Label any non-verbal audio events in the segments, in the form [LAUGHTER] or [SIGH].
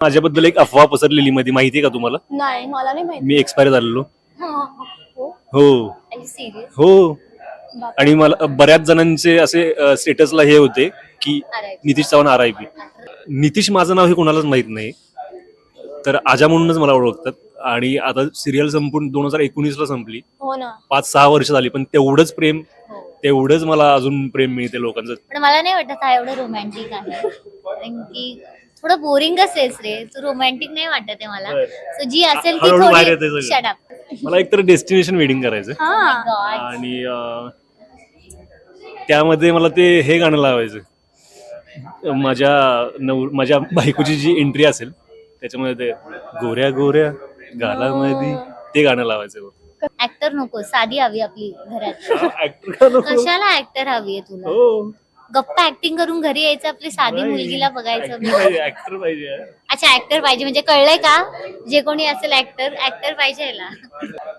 माझ्याबद्दल एक अफवा पसरलेली मध्ये माहिती आहे का तुम्हाला? नाही मला नाही माहिती. मी एक्सपायर झालेलो. हो. हो सिरियस हो? आणि मला बऱ्याच जणांचे असे स्टेटसला हे होते की Nitish Chavan R I P Nitish माझं नाव हे कोणालाच माहीत नाही. तर आजा म्हणूनच मला ओळखतात. आणि आता सिरियल संपून दोन हजार एकोणीस ला संपली. हो ना. पाच सहा वर्ष झाली पण तेवढंच प्रेम तेवढंच मला अजून प्रेम मिळते लोकांचं. पण मला नाही वाटत हा एवढं रोमॅन्टिक आहे. कारण की थोडं बोरिंगच आहेस रे. तू रोमॅन्टिक नाही वाटत आहे मला. बरं. सो जी असेल ती हळूहळू बाहेर येतंय थोडी सगळं. शटअप मला एकतर डेस्टिनेशन वेडिंग करायचं हा आणि अं, त्यामध्ये मला ते हे गाणं लावायचं माझ्या नव माझ्या बायकोची जी एंट्री असेल त्याच्यामध्ये ते गोऱ्या गोऱ्या गालामध्ये ते गाणं लावायचं ऍक्टर नको. साधी हवी आपली घरात. [LAUGHS] नको? कशाला ऍक्टर हवी आहे तुला? हो. गप्पा ऍक्टिंग करून घरी यायचं आपली साधी मुलगीला बघायचं. ऍक्टर पाहिजे. अच्छा ऍक्टर पाहिजे. म्हणजे कळलंय का? जे कोणी असेल ऍक्टर ऍक्टर पाहिजे याला.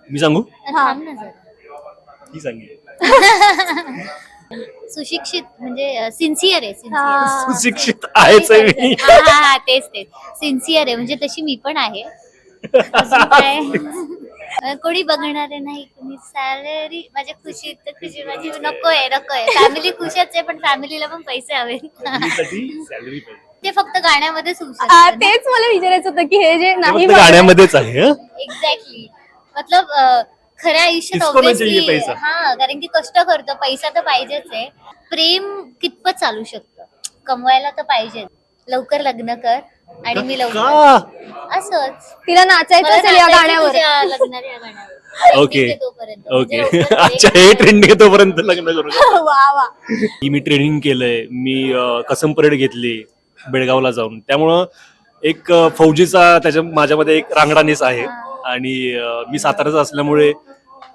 मी सांगू? थांब ना जरा सांगेल [LAUGHS] सुशिक्षित म्हणजे सिन्सिअर आहे सिन्सिअर हा. सुशिक्षित आहेच आहे मी. हा हा हा तेच तेच. सिन्सिअर आहे म्हणजे तशी मी पण आहे. [LAUGHS] अजून काय? अं, कोणी बघणार नाही कोणी सॅलरी माझ्या खुशीत तर खुशी माझी नकोय नकोय. फॅमिली खुशच आहे पण फॅमिलीला पण पैसे हवे. ते फक्त गाण्यामध्ये होऊ आ, शकतं तेच मला विचारायचं होतं की हे जे ते नाही फक्त गाण्यामध्येच आहे हं? एक्झॅक्टली मतलब अं, खऱ्या आयुष्यात चाहिए ऑब्विसली पैसा. हा कारण की कष्ट करतो पैसा तर पाहिजेच आहे. प्रेम कितपत चालू शकतं? कमवायला तर पाहिजे लवकर लग्न कर आणि मी लवकर. का? असंच. तिला नाचायचं मला असेल या नाचायचं गाण्यावर. तुझ्या लग्नात या गाण्यावर. [LAUGHS] ओके. तोपर्यंत. ओके. म्हणजे लवकर [LAUGHS] अच्छा हे ट्रेंडिंग तोपर्यंत लग्न करू [LAUGHS] वा वा. की मी ट्रेनिंग केलंय. मी अं, कसम परेड घेतली बेळगावला जाऊन. त्यामुळं एक अं, फौजीचा त्याच्या माझ्यामध्ये एक रांगडानेस आहे. आणि अं, मी साताऱ्याचा असल्यामुळे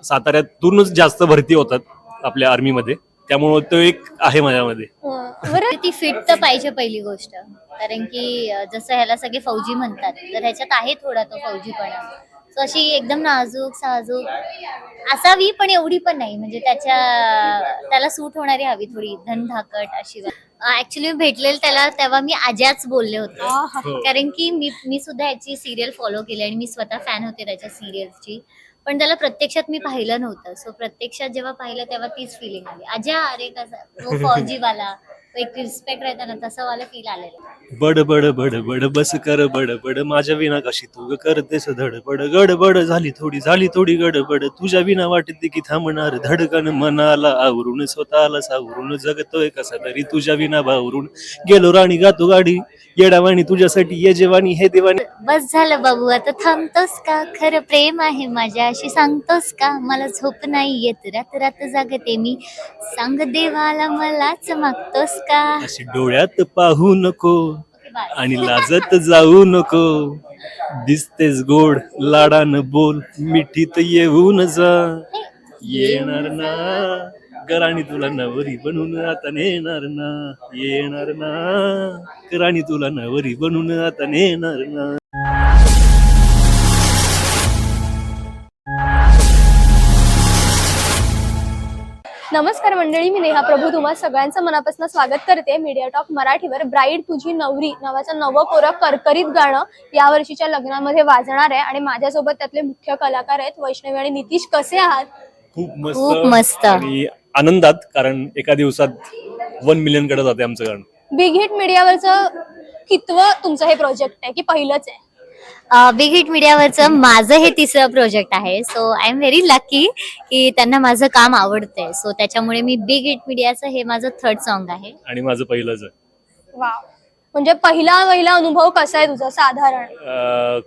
साताऱ्यातूनच जास्त भरती होतात आपल्या आर्मीमध्ये त्यामुळं तो एक आहे माझ्यामध्ये. बरं. ती फिट तर पाहिजे पहिली गोष्ट. कारण की जसं ह्याला सगळे फौजी म्हणतात तर ह्याच्यात आहे थोडा तो फौजीपणा. So अशी एकदम नाजूक साजूक असावी पण एवढी पण नाही. म्हणजे त्याच्या त्याला सूट होणारी हवी थोडी धनधाकट अशी ऍक्च्युली भेटलेलं त्याला तेव्हा मी आज्याच बोलले होते. आहा. कारण की मी मी सुद्धा याची सिरियल फॉलो केली आणि मी स्वतः फॅन होते त्याच्या सिरियलची पण त्याला प्रत्यक्षात मी पाहिलं नव्हतं. सो प्रत्यक्षात जेव्हा पाहिलं तेव्हा तीच फिलिंग आली. अजा अरे कसा तो फौजीवाला. तो एक रिस्पेक्ट राहता ना तसं मला फील आलेलं बड बड बड बड बस कर बड बड माझ्या विना कशी तू ग करतेस धडपड गडबड झाली थोडी झाली थोडी गडबड तुझ्या विना वाटते की थांबणार धडकन मनाला आवरून स्वतःला सावरून जगतोय कसा तरी तुझ्या विना भावरून गेलो राणी गातो गाडी येडावाणी तुझ्यासाठी ये जेवानी हे देवानी बस झालं बाबू आता थांबतोस का? खरं प्रेम आहे माझ्याशी सांगतोस का? मला झोप नाही येत रात रात जागते मी. सांग देवाला मलाच मागतोस का? अशी डोळ्यात पाहू नको आणि लाजत जाऊ नको. दिसतेस गोड लाडान बोल मिठीत येऊन जा. येणार ना गराणी तुला नवरी बनून आता नेणार ना. येणार ना गराणी तुला नवरी बनून आता नेणार ना. नमस्कार मंडळी मी नेहा प्रभू तुम्हा सगळ्यांचं मनापासून स्वागत करते. मीडिया टॉक मराठीवर ब्राईड तुझी नवरी नावाचं नवं कोरं करकरीत गाणं या वर्षीच्या लग्नामध्ये वाजणार आहे. आणि माझ्यासोबत त्यातले मुख्य कलाकार आहेत वैष्णवी आणि नितीश. कसे आहात? खूप मस्त खूप मस्त. आणि आनंदात कारण एका दिवसात वन मिलियनकडे जाते आमचं गाणं. बिग हिट मीडियावरचं कितवं तुमचं हे प्रोजेक्ट आहे? की पहिलंच आहे? बिग हिट मीडियावरचं माझं हे तिसरं प्रोजेक्ट आहे. So I am very lucky की त्यांना माझं काम आवडतंय. सो त्याच्यामुळे मी बिग हिट मीडियाचं हे माझं थर्ड सॉन्ग आहे. आणि माझं पहिलंच आहे. वा म्हणजे पहिला पहिला अनुभव कसा आहे तुझा साधारण? अ,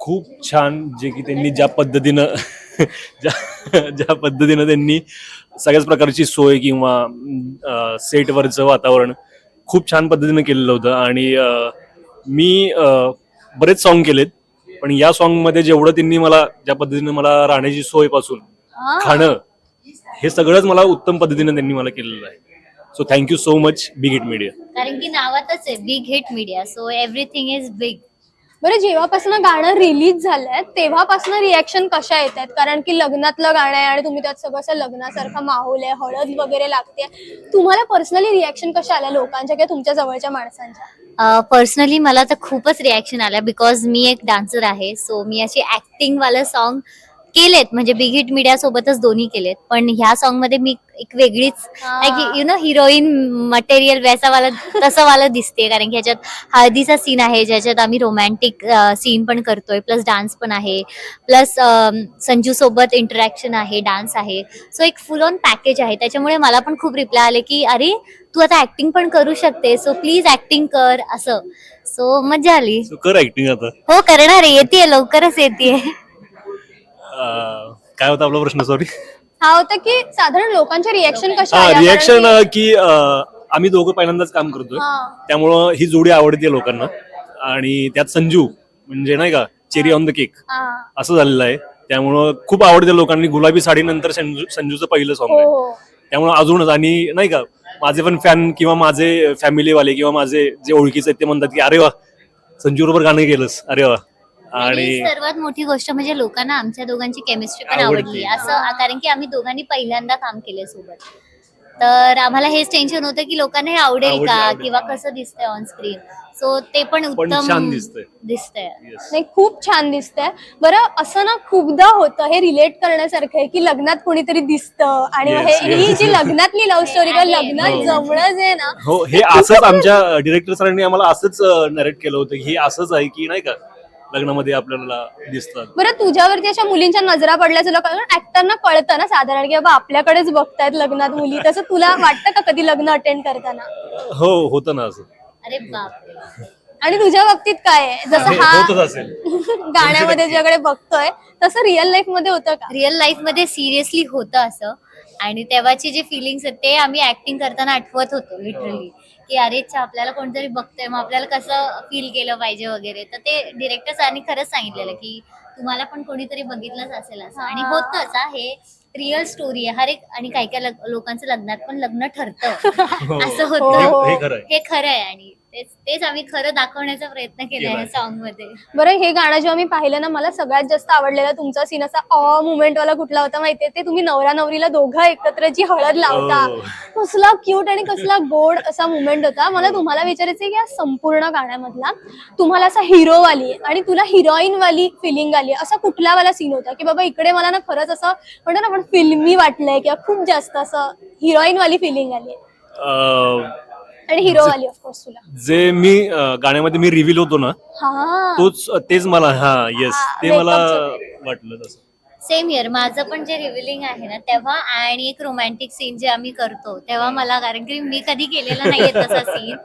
खूप छान जे की त्यांनी ज्या पद्धतीनं ज्या ज्या पद्धतीनं त्यांनी सगळ्याच प्रकारची सोय किंवा अ, सेटवरचं वातावरण खूप छान पद्धतीनं केलेलं होतं. आणि अ, मी अ, बरेच सॉन्ग केलेत पण या सॉन्गमध्ये जेवढं त्यांनी मला ज्या पद्धतीनं मला राहण्याची सोयपासून हा. खाणं हे सगळंच मला उत्तम पद्धतीनं त्यांनी मला केलेलं आहे. So thank you so much big hit media कारण की नावातच आहे big hit media so everything is big बरं जेव्हापासून गाणं रिलीज झालंय तेव्हापासून रिॲक्शन कशा येत आहेत कारण की लग्नातलं गाणं आहे आणि तुम्ही त्यात सगळं असं लग्नासारखा माहोल आहे हळद वगैरे लागते. तुम्हाला पर्सनली रिॲक्शन कशा आल्या लोकांच्या किंवा तुमच्या जवळच्या माणसांच्या? पर्सनली मला तर खूपच रिॲक्शन आल्या बिकॉज मी एक डान्सर आहे. सो मी अशी ऍक्टिंग वाले सॉन्ग केलेत. म्हणजे बिग हिट मीडिया सोबतच दोन्ही केलेत. पण ह्या सॉन्गमध्ये मी एक वेगळीच. यु नो हिरोईन मटेरियल वैसा वाला तसं वाला दिसते कारण की ह्याच्यात हळदीचा सीन आहे. ज्याच्यात आम्ही रोमॅन्टिक सीन पण करतोय. प्लस डान्स पण आहे. प्लस संजू सोबत इंटरॅक्शन आहे. डान्स आहे. सो एक फुल ऑन पॅकेज आहे. त्याच्यामुळे मला पण खूप रिप्लाय आले की अरे तू आता ऍक्टिंग पण करू शकते सो प्लीज ऍक्टिंग कर. असं. सो मजा आली. कर ऍक्टिंग आता. हो करणार आहे. येते लवकरच येते काय होता आपला प्रश्न? सॉरी हा होता की साधारण लोकांच्या रिॲक्शन कशा हा? कारण रिॲक्शन की- अं, आम्ही दोघं पहिल्यांदाच काम करतोय. हा. त्यामुळं ही जोडी आवडते लोकांना. आणि त्यात संजू म्हणजे नाही का चेरी ऑन द केक हा. असं झालेलं आहे. त्यामुळं खूप आवडते लोकांनी. गुलाबी साडी नंतर संजू संजूचं पहिलं सॉन्ग हो आहे. हो त्यामुळे अजूनच आणि नाही का माझे पण फॅन किंवा माझे फॅमिलीवाले किंवा माझे जे ओळखीचे आहेत ते म्हणतात की अरे वा संजू बरोबर गाणं केलंस. अरे वा. आणि सर्वात मोठी गोष्ट म्हणजे लोकांना आमच्या दोघांची केमिस्ट्री पण. आवडली असं कारण की आम्ही दोघांनी पहिल्यांदा काम केले सोबत तर आम्हाला हेच टेन्शन होतं की लोकांना हे आवडेल का. किंवा कसं दिसतंय ऑन स्क्रीन सो ते पण उत्तम दिसतंय. नाही खूप छान दिसतंय बरं असं ना खूपदा होतं हे रिलेट करण्यासारखं आहे की लग्नात कोणीतरी दिसतं आणि हे ही. जी लग्नातली लव्ह स्टोरी किंवा लग्नात हो. जमणं जे आहे ना हो हे असंच आमच्या डिरेक्टर सरांनी आम्हाला असंच नरेट केलं होतं की हे असंच आहे की नाही का लग्नामध्ये आपल्याला दिसतात. बरं तुझ्यावरती अशा मुलींच्या नजरा पडल्या तुला ऍक्टरना कळतं ना साधारण की बाबा आपल्याकडेच बघतायत लग्नात मुली. तसं तुला वाटतं का कधी लग्न अटेंड करताना? हो होतं ना असं. अरे बापरे. आणि तुझ्या बाबतीत काय आहे? जसं हे हा होतच असेल. [LAUGHS] गाण्यामध्ये ज्याकडे बघतोय तसं रिअल लाईफमध्ये होतं का? रिअल लाईफमध्ये सिरियसली होतं असं. आणि तेव्हाचे जे फिलिंग्स आहेत ते आम्ही ऍक्टिंग करताना आठवत होतो लिटरली की अरे अच्छा आपल्याला कोणतरी बघतोय मग आपल्याला कसं फील केलं पाहिजे वगैरे. तर ते डिरेक्टर सरांनी खरंच सांगितलेलं की तुम्हाला पण कोणीतरी बघितलंच असेल असं. आणि. होतच हा, हे रिअल स्टोरी आहे. हर एक आणि काही काही लोकांचं लग्नात पण लग्न ठरतं. [LAUGHS] असं हो. होतं. हे खरं आहे. हे खरं आहे. आणि तेच तेच आम्ही खरं दाखवण्याचा प्रयत्न केला केलाय. आहे सॉन्गमध्ये बरं हे गाणं जेव्हा मी पाहिलं ना मला सगळ्यात जास्त आवडलेला तुमचा सीन असा अ मुवमेंट वाला कुठला होता माहितीये? ते तुम्ही नवरा नवरीला दोघं एकत्र जी हळद लावता हो. कसला क्यूट आणि कसला गोड असा मुवमेंट होता. मला तुम्हाला विचारायचं या संपूर्ण गाण्यामधला तुम्हाला असा हिरो वाली आणि तुला हिरोईन वाली फिलिंग आली असा कुठला वाला सीन होता की बाबा इकडे मला ना खरंच असं म्हणतो ना आपण फिल्मी वाटलंय किंवा खूप जास्त असं हिरोईन वाली फिलिंग आली आणि हिरो वाली ऑफकोर्स तुला. जे मी अं, गाण्यामध्ये मी रिव्हील होतो ना हा. तोच तेच मला हा येस हा, ते मला वाटलं तसं. सेम इयर माझं पण जे रिव्हिलिंग आहे ना तेव्हा आणि एक रोमॅन्टिक सीन जे आम्ही करतो तेव्हा मला कारण की मी कधी केलेला नाहीये तसा सीन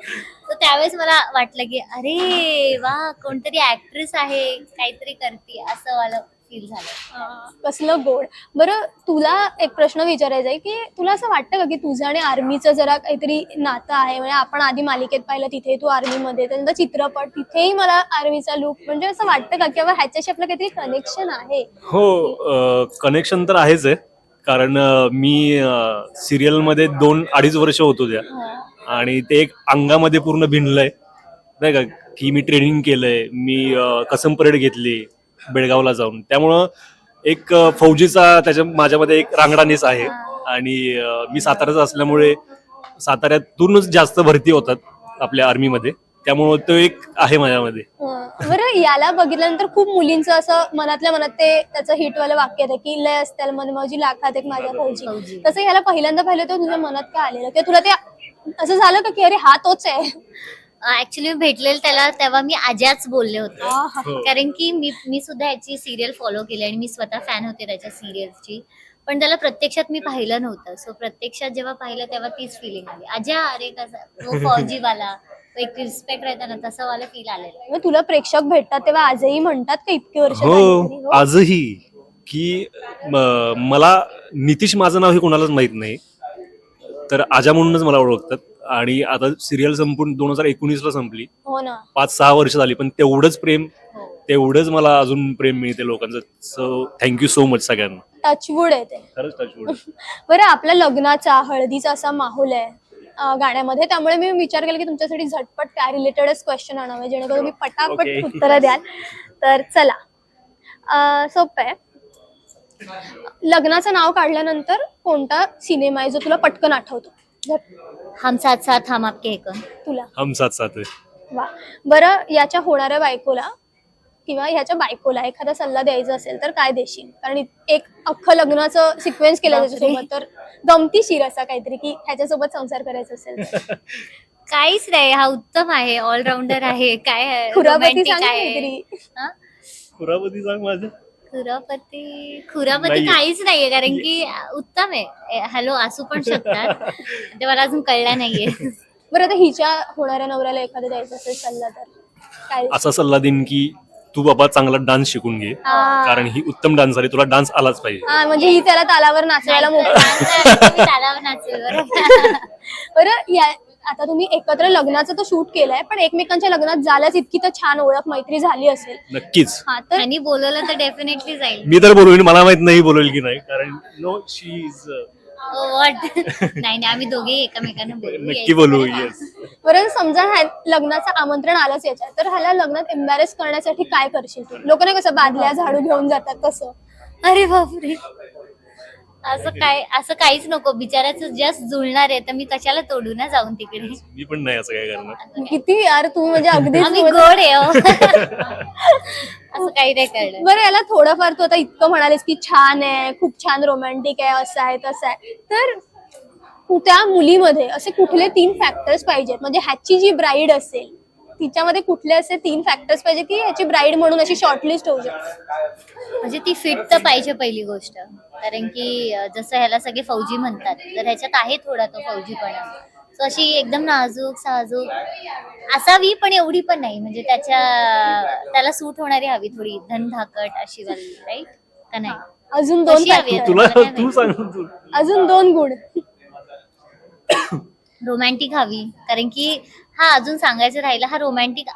तर त्यावेळेस मला वाटलं की अरे वा कोणतरी ऍक्ट्रेस आहे काहीतरी करते असं मला फील झालं. कसलं गोड. बरं तुला एक प्रश्न विचारायचा आहे की तुला असं वाटतं का की तुझं आणि आर्मीचं जरा काहीतरी नातं आहे? म्हणजे आपण आधी मालिकेत पाहिलं तिथे तू आर्मीमध्ये त्यानंतर चित्रपट तिथेही मला आर्मीचा लुक म्हणजे असं वाटतं का की बाबा ह्याच्याशी आपलं काहीतरी कनेक्शन आहे? हो कनेक्शन तर आहेच आहे. कारण मी सिरियलमध्ये दोन अडीच वर्ष होतो त्या. आणि ते एक अंगामध्ये पूर्ण भिनलंय. नाही का? की मी ट्रेनिंग केलंय मी कसम परेड घेतली. बेळगावला जाऊन. त्यामुळं एक फौजीचा त्याच्या माझ्यामध्ये एक रांगडानेस आहे. आणि मी साताऱ्याचा असल्यामुळे साताऱ्यातूनच जास्त भरती होतात आपल्या आर्मीमध्ये. त्यामुळं तो एक आहे माझ्यामध्ये. बरं याला बघितल्यानंतर खूप मुलींचं असं मनातल्या मनात ते त्याचं हिटवालं वाक्य आहे की लय असत्याल मन माझी लाखात एक माझ्या फौजी. फौजी. तसं याला पहिल्यांदा पाहिलं तर तुझ्या मनात काय आलेलं? किंवा तुला ते असं झालं का की अरे हा तोच आहे. ऍक्च्युली भेटलेलं त्याला तेव्हा मी आज्याच बोलले होते. हो. कारण की मी मी सुद्धा याची सिरियल फॉलो केली आणि मी स्वतः फॅन होते त्याच्या सिरियलची पण त्याला प्रत्यक्षात मी पाहिलं नव्हतं. सो प्रत्यक्षात जेव्हा पाहिलं तेव्हा तीच फिलिंग आली. अजय अरे कसा तो फौजीवाला तो एक रिस्पेक्ट राहता ना तसं वाला फील आलेलं. मग तुला प्रेक्षक भेटतात तेव्हा आजही म्हणतात का इतकी वर्ष तरी? हो? आजही. की म- मला नितीश माझं नाव हे कोणालाच माहीत नाही. तर आजा म्हणूनच मला ओळखतात. आणि आता सिरियल संपून दोन हजार एकोणीस ला संपली. हो ना. पाच सहा वर्ष झाली पण तेवढंच प्रेम हो. तेवढंच मला अजून प्रेम मिळते लोकांचं. So thank you so much सगळ्यांना. टचवूड आहे ते. खरंच touchwood. [LAUGHS] बरं आपल्या लग्नाचा हळदीचा असा माहोल आहे अं, गाण्यामध्ये. त्यामुळे मी विचार केला की तुमच्यासाठी झटपट त्या रिलेटेडच क्वेश्चन आणावे जेणेकरून तुम्ही पटापट. उत्तरं द्याल. तर चला. अं, सोपं आहे. लग्नाचं नाव काढल्यानंतर कोणता सिनेमा आहे जो तुला पटकन आठवतो? हम साथ साथ हम आपके है कौन तुला हम साथ साथ है. वा बरं याच्या होणाऱ्या बायकोला किंवा ह्याच्या बायकोला एखादा सल्ला द्यायचा असेल तर काय देशील कारण इत- एक अख्खं लग्नाचं सिक्वेन्स केलं बापरे. त्याच्यासोबत तर गमतीशीर असा काहीतरी की ह्याच्यासोबत संसार करायचा असेल तर. [LAUGHS] काहीच नाही हा उत्तम आहे ऑलराऊंडर आहे काय आहे, खुरापती romantic सांग ना आहे काहीतरी हा? खुरापती सांग माझं खुरापती खुरापती नाहीये. काहीच नाहीये कारण की उत्तम आहे. हॅलो असू पण शकतात. ते मला अजून कळलं नाहीये. [LAUGHS] बरं आता हिच्या होणाऱ्या नवऱ्याला एखादा द्यायचा असेल सल्ला तर? काय? असा सल्ला देईन की तू बाबा चांगला डान्स शिकून घे. हा. कारण ही उत्तम डान्सर आहे तुला डान्स आलाच पाहिजे. हा म्हणजे ही त्याला तालावर नाचवायला तुम्ही [LAUGHS] तालावर नाचेल बरं. [LAUGHS] बरं या आता तुम्ही एकत्र लग्नाचं तर शूट केलंय पण एकमेकांच्या लग्नात झाल्याच इतकी तर छान ओळख मैत्री झाली असेल. नक्कीच. हा तर त्यांनी बोलवलं तर डेफिनेटली जाईल. मी तर बोलवीन मला माहीत नाही बोलवेल की नाही कारण नो शी इज वॉट नाही नाही आम्ही दोघे एकमेकांना बोलू नक्की येस बरं समजा ह्या लग्नाचं आमंत्रण आलंच याच्यात तर ह्याला लग्नात एम्बॅरेस करण्यासाठी काय करशील तू? लोक नाही कसं बादल्या झाडू घेऊन जातात तसं. अरे बापरे. असं काय असं काहीच नको. बिचाराचं जस्ट जुळणार आहे तर मी कशाला तोडू ना जाऊन तिकडे. मी पण नाही असं काय करणार. किती? यार तू म्हणजे [LAUGHS] आम्ही म्हणजे- गोड आहे हो. [LAUGHS] असं काही नाही कळलं बरं याला थोडंफार तू आता इतकं म्हणालीस की छान आहे खूप छान रोमॅन्टिक आहे असं आहे तसं आहे. तर त्या मुलीमध्ये असे कुठले तीन फॅक्टर्स पाहिजेत? म्हणजे ह्याची जी ब्राईड असेल तिच्यामध्ये कुठले असे तीन फॅक्टर्स पाहिजे की ह्याची ब्राईड म्हणून अशी शॉर्टलिस्ट होऊ शकते? म्हणजे ती फिट तर पाहिजे पहिली गोष्ट. कारण की जसं ह्याला सगळे फौजी म्हणतात तर ह्याच्यात आहे थोडा तो फौजीपणा. So अशी एकदम नाजूक साजूक असावी पण एवढी पण नाही. म्हणजे त्याच्या त्याला सूट होणारी हवी थोडी. धनधाकट अशी वाली राईट का नाही? अजून दोन हवी अजून दोन गुण. [COUGHS] रोमॅन्टिक हवी. कारण की हा अजून सांगायचं राहिलं हा रोमॅन्टिक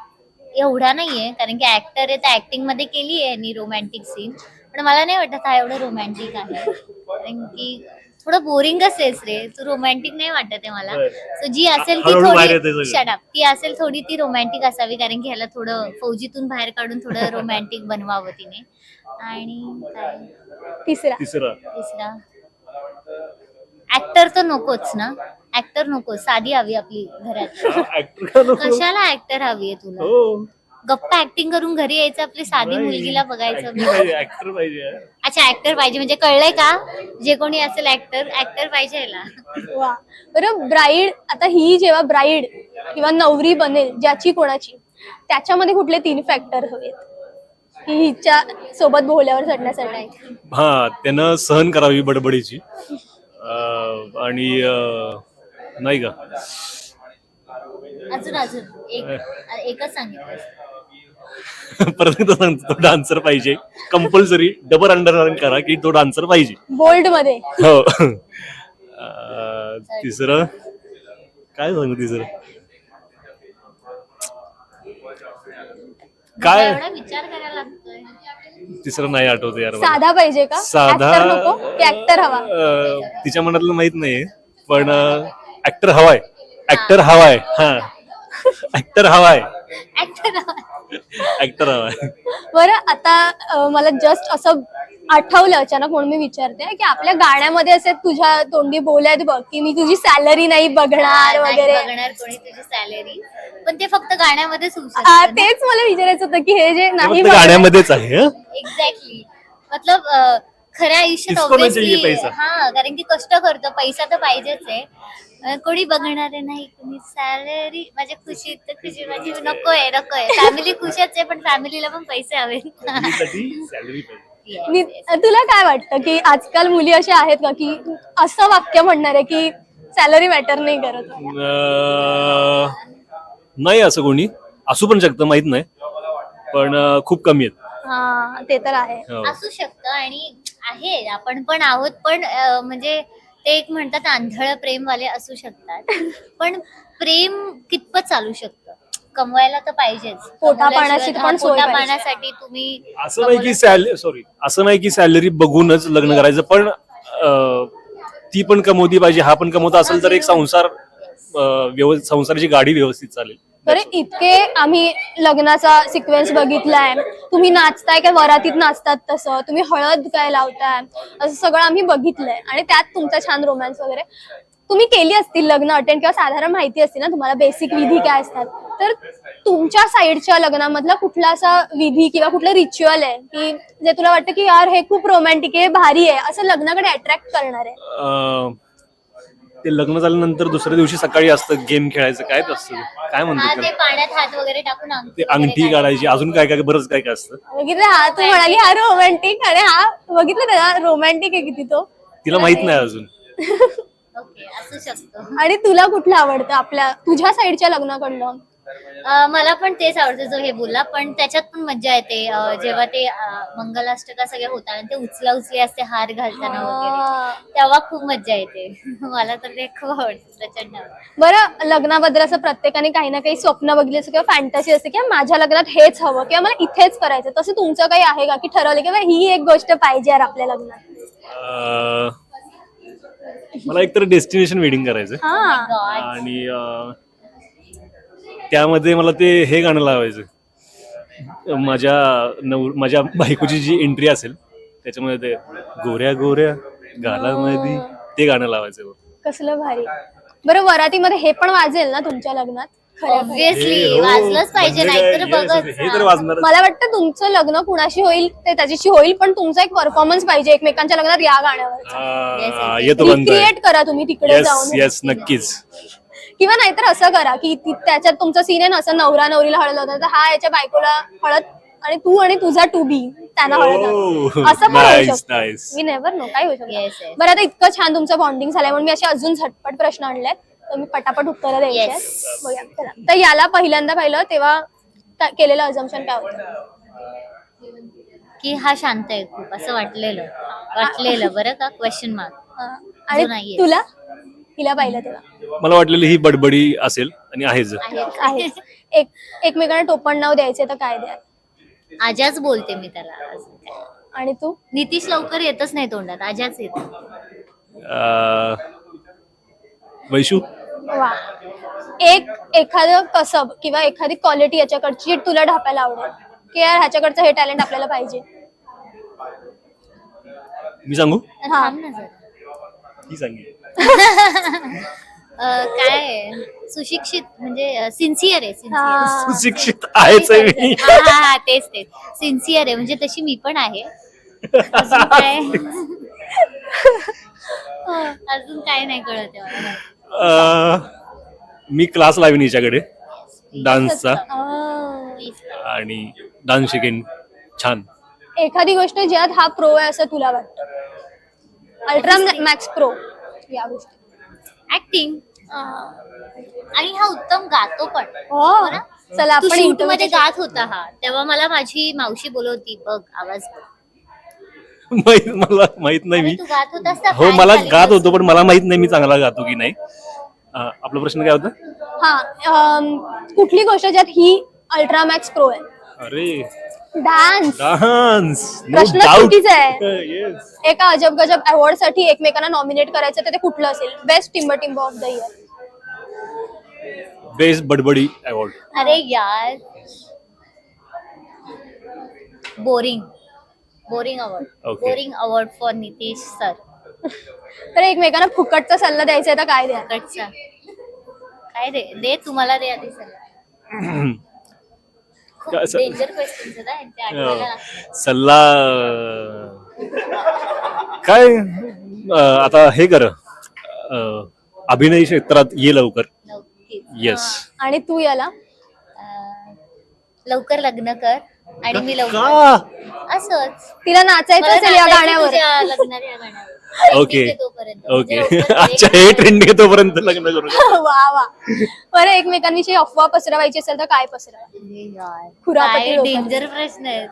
एवढा नाहीये कारण की ऍक्टर आहे तर ऍक्टिंगमध्ये केली आहे यांनी रोमॅन्टिक सीन पण मला नाही वाटत हा एवढं रोमॅन्टिक आहे. कारण की थोडं बोरिंगच आहेस रे तू रोमॅन्टिक नाही वाटत आहे मला. सो जी असेल ती हळूहळू बाहेर येतंय थोडी सगळं. शटअप ती असेल थोडी ती रोमॅन्टिक असावी कारण की ह्याला थोडं फौजीतून बाहेर काढून थोडं [LAUGHS] रोमॅन्टिक बनवावं तिने. आणि काय? तिसरा. तिसरा. तिसरा. ऍक्टर तर नकोच ना. ऍक्टर नको साधी हवी आपली घरात. ऍक्टर कशाला ऍक्टर हवी आहे तुला? हो. गप्पा ऍक्टिंग करून घरी यायचं आपली साधी मुलगीला बघायचं ऍक्टर पाहिजे यार. अच्छा ऍक्टर पाहिजे म्हणजे कळलंय का? जे कोणी असेल ऍक्टर ऍक्टर पाहिजे याला. वा. बरं ब्राईड आता ही जेव्हा ब्राईड किंवा नवरी बनेल ज्याची कोणाची त्याच्यामध्ये कुठले तीन फॅक्टर हवेत? की हिच्या सोबत भोवल्यावर चढण्यासाठी हा त्यानं सहन करावी बडबडीची. अं, आणि अं, नाही का? अजून अजून. एक एकच सांगितलं. परत एकदा सांगतो तो डान्सर पाहिजे. कंपल्सरी डबल अंडरलाईन करा की तो डान्सर पाहिजे. बोल्डमध्ये हो. अं, तिसरं? काय सांगू तिसरं? काय? एवढा विचार करायला लागतोय. तिसरं नाही आठवत यार मला. साधा पाहिजे का? साधा Actor नको की ऍक्टर हवा? अं, तिच्या मनातलं माहीत नाही पण ऍक्टर हवाय. ऍक्टर हवाय. हा. ऍक्टर हवाय. ऍक्टर ऍक्टर हवाय. बरं आता अं, मला जस्ट असं आठवलं अचानक म्हणून मी विचारते की आपल्या गाण्यामध्ये असे तुझ्या तोंडी बोलायत बघ की मी तुझी सॅलरी नाही बघणार वगैरे. बघणार कोणी तुझी सॅलरी पण ते फक्त गाण्यामध्येच होऊ आ, शकतं तेच मला विचारायचं होतं की हे जे नाही फक्त बघणार- गाण्यामध्येच आहे हं? एक्झॅक्टली मतलब अं, खऱ्या आयुष्यात इसको नहीं obviously- चाहिए पैसा. हा कारण की कष्ट करतो पैसा तर पाहिजेच आहे. कोणी बघणार आहे नाही कोणी सॅलरी माझ्या खुशी तर खुशी माझी नकोय नकोय फॅमिली खुशच आहे पण फॅमिलीला पण पैसे हवे. तुला काय वाटतं की आजकाल मुली अशा आहेत का की असं वाक्य म्हणणार आहे की सॅलरी मॅटर नाही करत? अं, नाही असं कोणी. असू पण शकतं माहीत नाही. पण अं, खूप कमी आहेत. हा ते तर आहे. हो. असू शकतं आणि आहे आपण पण आहोत पण अं, म्हणजे ते एक म्हणतात आंधळ प्रेमवाले असू शकतात. पण प्रेम कितपत चालू शकतं? कमवायला तर पाहिजेच. पोटापाण्याची कमवल्याशिवाय- पण हा, सोय पाहिजे. पोटापाण्यासाठी तुम्ही असं नाही की सॅलरी सॉरी असं नाही की सॅलरी बघूनच लग्न करायचं पण अं, ती पण कमवती पाहिजे हा पण कमवता असेल तर एक संसार अं, व्यव- संसाराची गाडी व्यवस्थित चालेल. अरे इतके आम्ही लग्नाचा सिक्वेन्स बघितलाय. तुम्ही नाचताय काय वरातीत नाचतात तसं. तुम्ही हळद काय लावताय? असं सगळं आम्ही बघितलंय. आणि त्यात तुमचा छान रोमॅन्स वगैरे. तुम्ही केली असतील लग्न अटेंड किंवा साधारण माहिती असतील ना तुम्हाला बेसिक विधी काय असतात? तर तुमच्या साईडच्या लग्नामधला कुठला असा विधी किंवा कुठलं रिच्युअल आहे की जे तुला वाटतं की यार हे खूप रोमॅन्टिक आहे भारी आहे असं लग्नाकडे अट्रॅक्ट करणार? आहे ते लग्न झाल्यानंतर दुसऱ्या दिवशी सकाळी असतं गेम खेळायचं. काय असतं? काय हा म्हणतात ते त्याला? पाण्यात हात वगैरे टाकून अंगठी ते अंगठी काढायची. अजून काय काय बरंच काय काय असतं? बघितलं हा तू म्हणाली हा रोमॅन्टिक आणि हा बघितलं ना रोमॅन्टिक आहे किती तो. तिला माहीत नाही अजून. [LAUGHS] ओके असू शकतो. आणि तुला कुठलं आवडतं आपल्या तुझ्या साईडच्या लग्नाकडलं अं, मला पण तेच आवडतं जो हे बोलला पण त्याच्यात पण मजा येते. जेव्हा ते मंगलाष्टका सगळे होतात आणि ते उचला उचली असते हार घालताना वगैरे तेव्हा खूप मजा येते. [LAUGHS] मला तर ते खूप आवडतं प्रचंड. आवडतं. बरं लग्नाबद्दल असं प्रत्येकाने काही ना काही स्वप्न बघितली असं किंवा फॅन्टसी असते की माझ्या लग्नात हेच हवं किंवा मला इथेच करायचं तसं तुमचं काही आहे का की ठरवलं की बा, ही एक गोष्ट पाहिजे यार आपल्या लग्नात? मला एकतर डेस्टिनेशन वेडिंग करायचं God. आणि त्यामध्ये मला ते हे गाणं लावायचं. माझ्या नव माझ्या बायकोची जी एंट्री असेल त्याच्यामध्ये ते गोऱ्या गोऱ्या गालामध्ये ते गाणं लावायचं कसलं भारी. बरं वरातीमध्ये हे पण वाजेल ना तुमच्या लग्नात? ऑब्विसली हे, वाजलंच पाहिजे म्हणजे नाहीतर बघत मला वाटतं तुमचं लग्न कुणाशी होईल ते त्याच्याशी होईल पण तुमचा एक परफॉर्मन्स पाहिजे एकमेकांच्या लग्नात या गाण्यावर. रिक्रिएट करा तुम्ही तिकडे जाऊन. येस नक्कीच. किंवा नाहीतर असं करा की त्याच्यात तुमचं सीन आहे ना असं नवरा नवरीला हळद होतं तर हा याच्या बायकोला हळद आणि तू आणि तुझा टू बी त्यांना हळद Oh. असं पण होऊ nice, शकतं nice. मी नेव्हर नो काय होऊ Yes, शकतं yes. बरं आता इतकं छान तुमचं बॉन्डिंग झालंय म्हणून मी असे अजून झटपट प्रश्न आणलेत तर मी पटापट उत्तरं द्यायची आहेत. Yes. बघूया चला. तर याला पहिल्यांदा पाहिलं तेव्हा काय- केलेलं अजम्पशन काय होतं की हा शांत आहे खूप असं वाटलेलं वाटलेलं बरं का क्वेश्चन मार्क हा. आणि नाहीये. तुला तिला पाहिलं तेव्हा. मला वाटलेलं ही बडबडी असेल आणि आहेच. आहे एक एकमेकांना टोपण नाव द्यायचे तर काय द्या आजाच बोलते मी त्याला. अजून काय. आणि तू? नितीश लवकर येतच नाही तोंडात आजाच येत. अं, वैशू? वा. एक एखादं कसब किंवा एखादी क्वालिटी याच्याकडची जी तुला ढापायला आवडेल. की यार ह्याच्याकडचं हे टॅलेंट आपल्याला पाहिजे. मी सांगू? हा. थांब ना जरा. ही सांगेल अं, काय आहे? सुशिक्षित म्हणजे सिन्सिअर आहे हा. सुशिक्षित आहेच आहे मी. हा हा हा तेच तेच. सिन्सिअर आहे म्हणजे तशी मी पण आहे. अजून काय? अजून काय नाही कळत आहे मला. अं, मी क्लास लावीन हिच्याकडे डान्सचा. आणि डान्स शिकेन. छान. एखादी गोष्ट ज्यात हा प्रो आहे असं तुला वाटतं? अल्ट्रा मॅक्स प्रो या गोष्टी. ऍक्टिंग आणि हा उत्तम गातो पण. हो. ना? चला तू आपण शूटमध्ये interview गात होता हा. तेव्हा मला माझी मावशी बोलवती बघ आवाज बघ. माहीत मला माहीत नाही अरे मी. तू गात होतास ना, हो मला झाली? गात. होतो पण मला माहीत नाही मी चांगला गातो की नाही. अं, आपला प्रश्न काय होता? हा अम, कुठली गोष्ट ज्यात ही अल्ट्रा मॅक्स प्रो आहे? अरे. डान्स. डान्स. प्रश्न चुकीचा आहे. येस एका अजब गजब अवॉर्डसाठी एकमेकांना नॉमिनेट करायचं तर ते कुठलं असेल? Best timber timber of the year best बडबडी award अरे यार. Boring boring award Okay. Boring award for Nitish sir तर एकमेकांना फुकटचा सल्ला द्यायचा आहे तर काय द्या? कडचा काय दे? दे तुम्हाला दे आधी [CLEARS THROAT] सल्ला खूप काय स- डेंजर क्वेश्चन ते आठवायला सल्ला काय अं, आता हे कर अं, अभिनय क्षेत्रात ये लवकर. नक्कीच. येस आणि तू याला? अं, लवकर लग्न कर आणि मी लवकर का? असंच. तिला नाचायचं मला असेल या नाचायचं गाण्यावर. तुझ्या गाण्यावर. ओके तोपर्यंत. म्हणजे ओके [LAUGHS] लवकर अच्छा हे ट्रेंड तोपर्यंत लग्न करू [LAUGHS] वा वा. बरं एकमेकांविषयी अफवा पसरवायची असेल तर काय. डेंजर प्रश्न आहेत.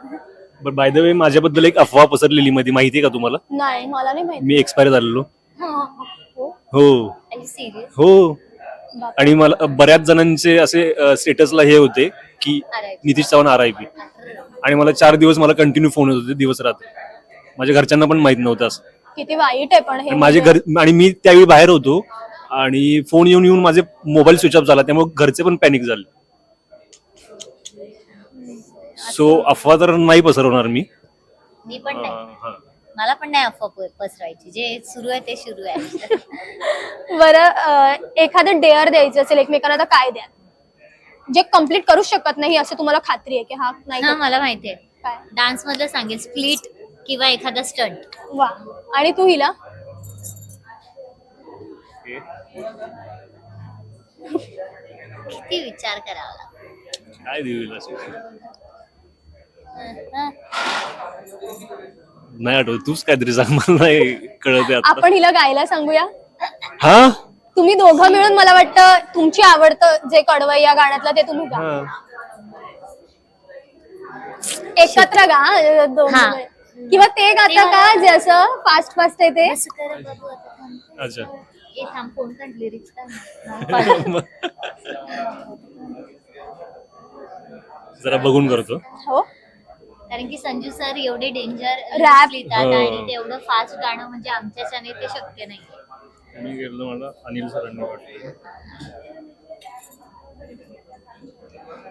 बट बाय द वे माझ्याबद्दल एक अफवा पसरलेली मध्ये माहितीये का तुम्हाला? नाही मला नाही माहिती. मी एक्सपायर झालेलो. हो? हो. सिरियस हो. आणि मला बऱ्याच जणांचे असे स्टेटसला हे होते की Nitish Chavan R I P आणि मला चार दिवस मला कंटिन्यू फोन येत होते दिवस रात्र. माझ्या घरच्यांना पण माहीत नव्हतं असं. किती वाईट आहे पण हे माझे घर आणि मी त्यावेळी बाहेर होतो आणि फोन येऊन येऊन माझे मोबाईल स्विच ऑफ झाला त्यामुळे घरचे पण पॅनिक झाले. सो अफवा तर नाही पसरवणार मी. मी पण नाही. हा. मला पण नाही अफवा प- पसरवायची जे सुरू आहे ते सुरू आहे. [LAUGHS] बरं एखादं डेअर द्यायचं असेल एकमेकांना तर काय द्या जे कंप्लीट करू शकत नाही असं तुम्हाला खात्री आहे की हा नाही मला माहितीये काय? डान्स मधलं सांगेल स्प्लिट किंवा एखादा स्टंट वा आणि तू हिला किती विचार करावा लागतो. काय देऊ हिला? हा. नाही आठवत तूच काहीतरी सांग मला नाही कळत आहे आता आपण हिला गायला सांगूया हा तुम्ही दोघं मिळून मला वाटतं तुमची आवडतं जे कडवं या गाण्यातलं ते तुम्ही गा हा. एकत्र गा अं, दोघं हा. मिळून. किंवा ते गाता का? जे असं फास्ट फास्ट आहे ते. असं कर बाबू आता थांब. अच्छा. ए थांब [LAUGHS] जरा बघून करतो. हो. कारण की संजू सर एवढे डेंजर Rap. लिहितात हो. आणि ते एवढं फास्ट गाणं म्हणजे आमच्याच्याने ते शक्य नाही मी गेलो मला अनिल सरांनी वाटलं.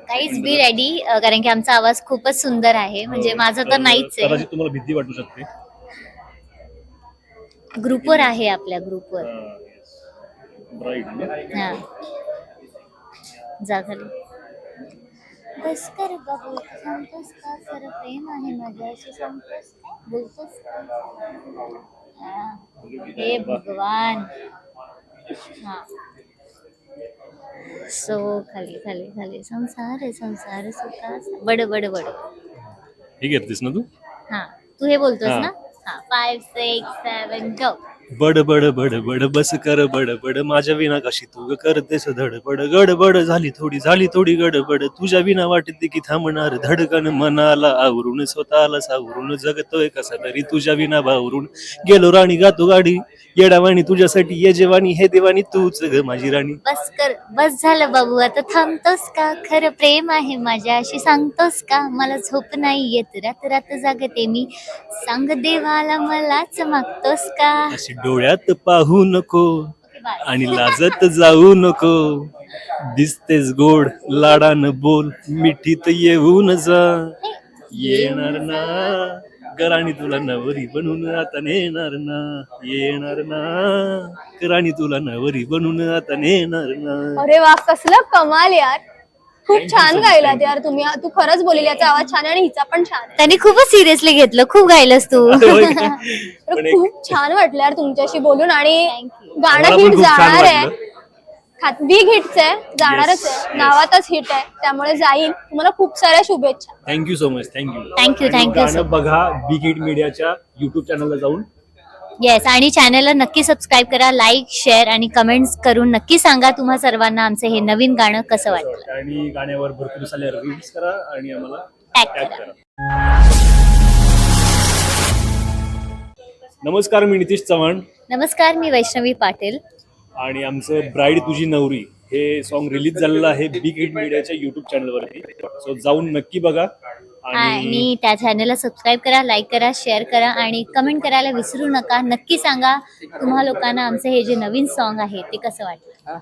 काहीच बी रेडी कारण की आमचा आवाज खूपच सुंदर आहे. म्हणजे माझं तर नाहीच आहे. कदाचित तुम्हाला भीती वाटू शकते. ग्रुपवर आहे आपल्या ग्रुपवर हा जा खाली. बस कर बाबू सांगतोस का? खरं प्रेम आहे माझ्याशी सांगतोस का? बोलतोस का? हा. हे भगवान. हा. सो खाली खाली खाली. संसार संसार सुखा बड बड बड हे घेतलीस ना तू? हा. तू हे बोलतोस हा. ना? हा. फाईव्ह सिक्स सेवन गो बड बड बड बड बस कर बड बड माझ्या विना कशी तू ग करतेस धडपड? गडबड झाली थोडी झाली थोडी गडबड. तुझ्या विना वाटते की थांबणार धडकन मनाला आवरून स्वतःला सावरून. जगतोय कसा तरी तुझ्या विना भावरून गेलो राणी गातो गाडी. येडावाणी तुझ्यासाठी ये जेवानी हे देवानी तूच ग माझी राणी. बस कर बस झालं बाबू. आता थांबतोस का? खरं प्रेम आहे माझ्याशी सांगतोस का? मला झोप नाही येत. रात रात जागते मी. सांग देवाला मलाच मागतोस का? अशी डोळ्यात पाहू नको आणि लाजत जाऊ नको. दिसतेस गोड लाडान बोल मिठीत येऊन जा. येणार ना कराणी तुला नवरी बनून आता नेणार ना. येणार ना कराणी तुला नवरी बनून आता नेणार ना. अरे वा कसलं कमाल यार. खूप छान गायलात यार. तुम्ही तू खरंच बोलेली याचा आवाज छान आहे आणि हिचा पण छान आहे. त्यांनी खूपच सिरियसली घेतलं खूप गायलंस तू? [LAUGHS] तर खूप छान वाटलं यार तुमच्याशी बोलून आणि. गाणं हिट जाणार आहे. बिग हिटच आहे जाणारच आहे. नावातच हिट आहे त्यामुळे जाईल तुम्हाला खूप साऱ्या शुभेच्छा. Thank you so much thank you so गाणं बघा बिग हिट मीडियाच्या युट्यूब चॅनलला जाऊन. येस आणि चॅनलला नक्की सबस्क्राईब करा लाईक शेअर आणि कमेंट्स करून नक्की सांगा तुम्हा सर्वांना आमचं हे नवीन गाणं कसं वाटलं. आणि गाण्यावर भरपूर सारे रील्स करा आणि आम्हाला tag करा. करा. नमस्कार मी नितीश चव्हाण. नमस्कार मी वैष्णवी पाटील. आणि आमचं ब्राईड तुझी नवरी हे सॉन्ग रिलीज झालेलं आहे बिग हिट मीडियाच्या युट्यूब चॅनलवरती सो जाऊन नक्की बघा. आणि त्या चॅनलला सबस्क्राईब करा लाईक करा शेअर करा आणि कमेंट करायला विसरू नका. नक्की सांगा तुम्हा लोकांना आमचं हे जे नवीन सॉन्ग आहे ते कसं वाटलं?